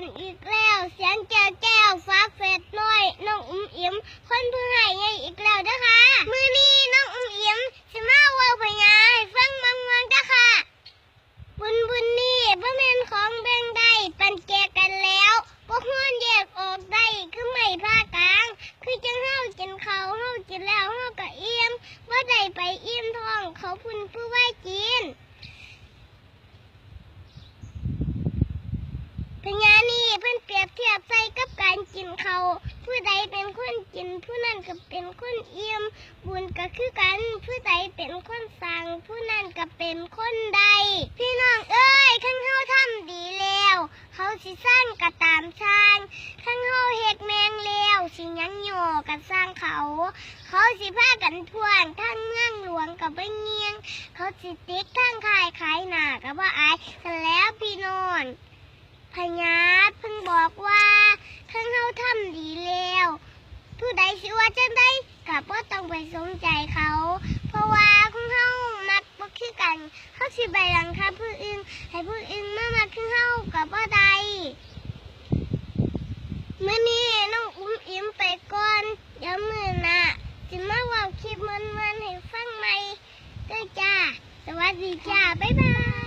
กันอีกแล้วเสียงแก้วแก้วฟ้าเฟดน้อยน้องอุ้มอิ๋มคนเพิ่งใหายใหญ่อีกแล้วเด้อค่ะมือนี้น้องอุ้มอิ๋มสิมาเว่าพญาให้ฟังมังมังเด้อค่ะ บุญบุญนี่บ่แม่นของแบ่งได้ปันแกกันแล้วบ่ฮ้อนแยกออกได้คือไม่ภาคกลาง คือจังเฮากินเขาเฮากินแล้วเฮาก็อิ่มบ่ได้ไปอิ่มทองเขาพุ่นผู้ไว้กิน พญานี่เพิ่นเปรียบเทียบใส่กับการกินเขาผู้ใดเป็นคนกิน ผู้นั้นก็เป็นคนอิ่มบุญก็คือกันผู้ใดเป็นคนสั่งผู้นั้นก็เป็นคนใด พี่น้องเอ้ยขันเฮาทำดีแล้ว เขาสิสร้างก็ตามช่างขันเฮาเฮ็ดแมงแล้วสิยังหย่อก็สร้างเขา เขาสิพากันทวนทั้งเมืองหลวงกับบ่เงียง เขาสิติ๊กทั้งขายขายหนาก็บ่อายแต่แล้วพี่น้องพญา เพิ่งบอกว่าข้างเฮาทำดีแล้ว ผู้ใดสิว่าจังได้ก็บ่ต้องไปสนใจเขา เพราะว่าของเฮามักบ่คือกันเฮาสิไปหลังคาผู้อื่นให้ผู้อื่นมามักคือเฮาก็บ่ได้มื้อนี้น้องอุ้มอิ่มไปก่อนเดี๋ยวมื้อหน้าสิมาเว้าคลิปมันๆให้ฟังใหม่เด้อจ้า สวัสดีจ้า บ๊ายบาย